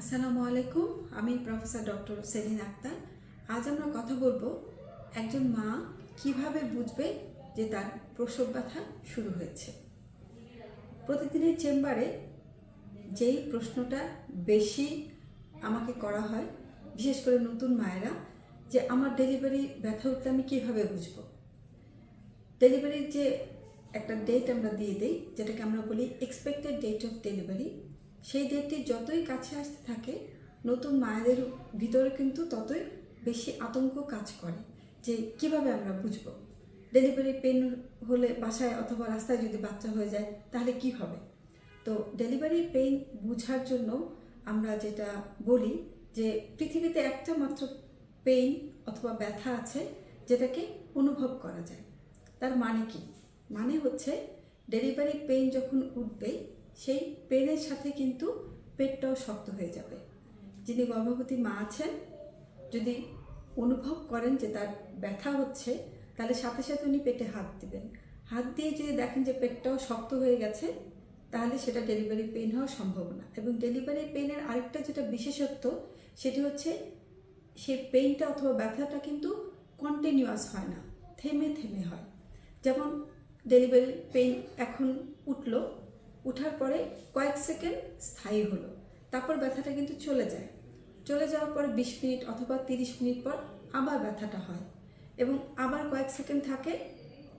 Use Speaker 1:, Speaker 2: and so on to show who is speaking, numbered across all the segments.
Speaker 1: আসসালামু আলাইকুম, আমি প্রফেসর ডক্টর সেলিন আক্তার। আজ আমরা কথা বলব একজন মা কীভাবে বুঝবে যে তার প্রসব ব্যথা শুরু হয়েছে। প্রতিদিনের চেম্বারে যেই প্রশ্নটা বেশি আমাকে করা হয়, বিশেষ করে নতুন মায়েরা, যে আমার ডেলিভারি ব্যথা উঠলে আমি কীভাবে বুঝব? ডেলিভারির যে একটা ডেট আমরা দিয়ে দিই, যেটাকে আমরা বলি এক্সপেক্টেড ডেট অফ ডেলিভারি সেই ডেটটি যতই কাছে আসতে থাকে, নতুন মায়েদের ভিতরে কিন্তু ততই বেশি আতঙ্ক কাজ করে যে কীভাবে আমরা বুঝব? ডেলিভারি পেন হলে বাসায় অথবা রাস্তায় যদি বাচ্চা হয়ে যায়, তাহলে কি হবে? তো ডেলিভারি পেইন বোঝার জন্য আমরা যেটা বলি যে পৃথিবীতে একটা মাত্র পেইন অথবা ব্যথা আছে যেটাকে অনুভব করা যায়। তার মানে কি? মানে হচ্ছে ডেলিভারি পেইন যখন উঠবে সেই পেনের সাথে কিন্তু পেটটাও শক্ত হয়ে যাবে। যিনি গর্ভবতী মা আছেন, যদি অনুভব করেন যে তার ব্যথা হচ্ছে, তাহলে সাথে সাথে উনি পেটে হাত দিবেন। হাত দিয়ে যদি দেখেন যে পেটটাও শক্ত হয়ে গেছে, তাহলে সেটা ডেলিভারি পেইন হওয়ার সম্ভাবনা। এবং ডেলিভারি পেনের আরেকটা যেটা বিশেষত্ব, সেটি হচ্ছে সেই পেইনটা অথবা ব্যথাটা কিন্তু কন্টিনিউয়াস হয় না, থেমে থেমে হয়। যেমন ডেলিভারি পেইন এখন উঠল উঠার পরে কয়েক সেকেন্ড স্থায়ী হলো। তারপর ব্যথাটা কিন্তু চলে যায়। চলে যাওয়ার পর বিশ মিনিট অথবা তিরিশ মিনিট পর আবার ব্যথাটা হয় এবং আবার কয়েক সেকেন্ড থাকে,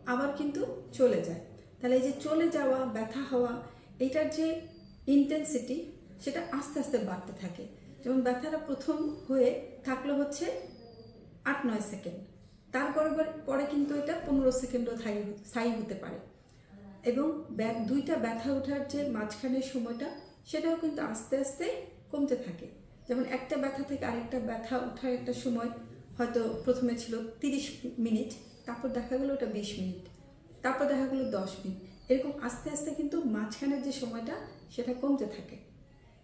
Speaker 1: আবার কিন্তু চলে যায়। তাহলে এই যে চলে যাওয়া, ব্যথা হওয়া এটার যে ইন্টেন্সিটি সেটা আস্তে আস্তে বাড়তে থাকে। যেমন ব্যথাটা প্রথম হয়ে থাকল হচ্ছে আট নয় সেকেন্ড। তারপরে পরে কিন্তু এটা পনেরো সেকেন্ডও স্থায়ী স্থায়ী হতে পারে। এবং ব্যাক, দুইটা ব্যথা ওঠার যে মাঝখানের সময়টা, সেটাও কিন্তু আস্তে আস্তে কমতে থাকে। যেমন একটা ব্যথা থেকে আরেকটা ব্যথা ওঠার একটা সময় হয়তো প্রথমে ছিল তিরিশ মিনিট, তারপর দেখা গেলো ওটা বিশ মিনিট, তারপর দেখা গেলো দশ মিনিট। এরকম আস্তে আস্তে কিন্তু মাঝখানের যে সময়টা, সেটা কমতে থাকে।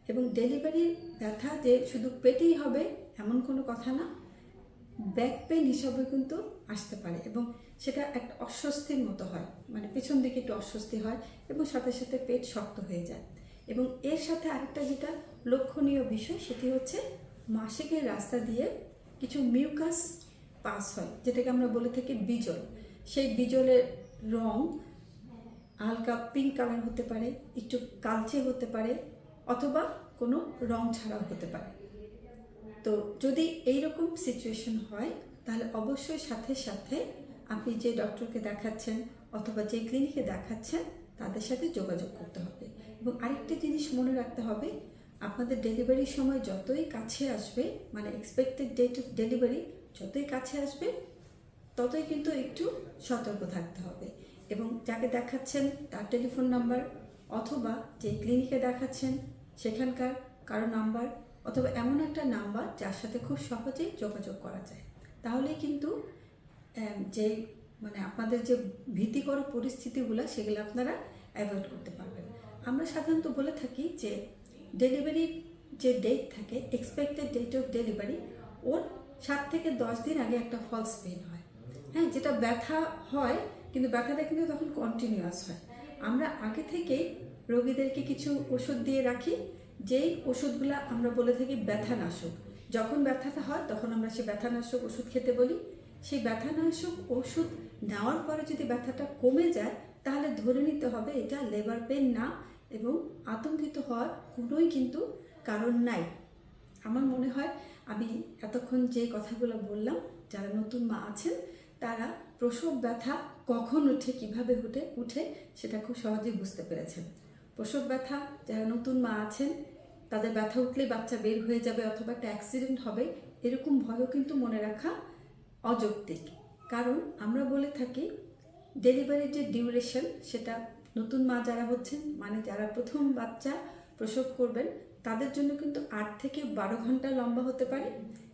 Speaker 1: এবং ডেলিভারির ব্যথা যে শুধু পেটেই হবে, এমন কোনো কথা না। ব্যাক পেন হিসাবে কিন্তু আসতে পারে এবং সেটা একটা অস্বস্তির মতো হয়। মানে পেছন দিকে একটু অস্বস্তি হয় এবং সাথে সাথে পেট শক্ত হয়ে যায়। এবং এর সাথে আরেকটা যেটা লক্ষণীয় বিষয় সেটি হচ্ছে মাসিকের রাস্তা দিয়ে কিছু মিউকাস পাস হয়, যেটাকে আমরা বলে থাকি বিজল। সেই বিজলের রং হালকা পিঙ্ক কালার হতে পারে, একটু কালচে হতে পারে অথবা কোনো রং ছাড়াও হতে পারে। তো যদি এই রকম সিচুয়েশন হয়, তাহলে অবশ্যই সাথে সাথে আপনি যে ডক্টরকে দেখাচ্ছেন অথবা যে ক্লিনিকে দেখাচ্ছেন, তাদের সাথে যোগাযোগ করতে হবে। এবং আরেকটা জিনিস মনে রাখতে হবে, আপনাদের ডেলিভারির সময় যতই কাছে আসবে মানে এক্সপেক্টেড ডেট অফ ডেলিভারি যতই কাছে আসবে, ততই কিন্তু একটু সতর্ক থাকতে হবে। এবং যাকে দেখাচ্ছেন তার টেলিফোন নাম্বার অথবা যে ক্লিনিকে দেখাচ্ছেন, সেখানকার কারও নাম্বার অথবা এমন একটা নাম্বার যার সাথে খুব সহজেই যোগাযোগ করা যায়। তাহলেই কিন্তু যে মানে আপনাদের যে ভীতিকর পরিস্থিতিগুলো সেগুলো আপনারা অ্যাভয়েড করতে পারবেন। আমরা সাধারণত বলে থাকি যে ডেলিভারি যে ডেট থাকে এক্সপেক্টেড ডেট অফ ডেলিভারি ওর সাত থেকে দশ দিন আগে একটা ফলস পেন হয়। হ্যাঁ যেটা ব্যথা হয়, কিন্তু ব্যথাটা কিন্তু তখন কন্টিনিউয়াস হয়। আমরা আগে থেকেই রোগীদেরকে কিছু ওষুধ দিয়ে রাখি যেই ওষুধগুলো আমরা বলে থাকি ব্যথানাশক, যখন ব্যথাটা হয় তখন আমরা সেই ব্যথানাশক ওষুধ খেতে বলি। সেই ব্যথানাশক ওষুধ নেওয়ার পরে যদি ব্যথাটা কমে যায়, তাহলে ধরে নিতে হবে এটা লেবার পেন না এবং আতঙ্কিত হওয়ার কোনোই কিন্তু কারণ নাই। আমার মনে হয় আমি এতক্ষণ যে কথাগুলো বললাম, যারা নতুন মা আছেন, তারা প্রসব ব্যথা কখন উঠে, কীভাবে উঠে উঠে সেটা খুব সহজেই বুঝতে পেরেছেন। প্রসব ব্যথা, যারা নতুন মা আছেন তাদের ব্যথা উঠলেই বাচ্চা বের হয়ে যাবে অথবা একটা অ্যাক্সিডেন্ট হবে, এরকম ভয়ও কিন্তু মনে রাখা অযৌক্তিক। কারণ আমরা বলে থাকি ডেলিভারির যে ডিউরেশন সেটা নতুন মা যারা হচ্ছেন মানে যারা প্রথম বাচ্চা প্রসব করবেন, তাদের জন্য কিন্তু আট থেকে বারো ঘণ্টা লম্বা হতে পারে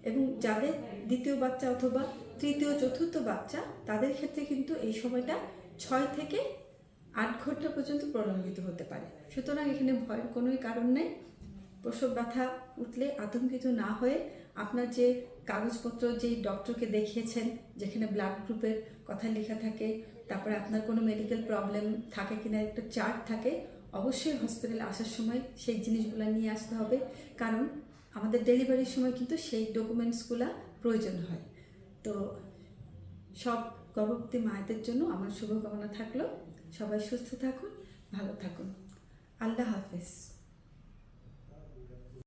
Speaker 1: এবং যাদের দ্বিতীয় বাচ্চা অথবা তৃতীয় চতুর্থ বাচ্চা, তাদের ক্ষেত্রে কিন্তু এই সময়টা ছয় থেকে আট ঘণ্টা পর্যন্ত প্রলম্বিত হতে পারে। সুতরাং এখানে ভয়ের কোনোই কারণ নেই। প্রসব ব্যথা উঠলে আতঙ্কিত না হয়ে আপনার যে কাগজপত্র যেই ডক্টরকে দেখিয়েছেন, যেখানে ব্লাড গ্রুপের কথা লেখা থাকে, তারপরে আপনার কোনো মেডিকেল প্রবলেম থাকে কিনা, একটা চার্ট থাকে, অবশ্যই হসপিটালে আসার সময় সেই জিনিসগুলো নিয়ে আসতে হবে। কারণ আমাদের ডেলিভারির সময় কিন্তু সেই ডকুমেন্টসগুলো প্রয়োজন হয়। তো সব গর্ভবতী মায়েদের জন্য আমার শুভকামনা থাকল। সবাই সুস্থ থাকুন, ভালো থাকুন। আল্লাহ হাফেজ।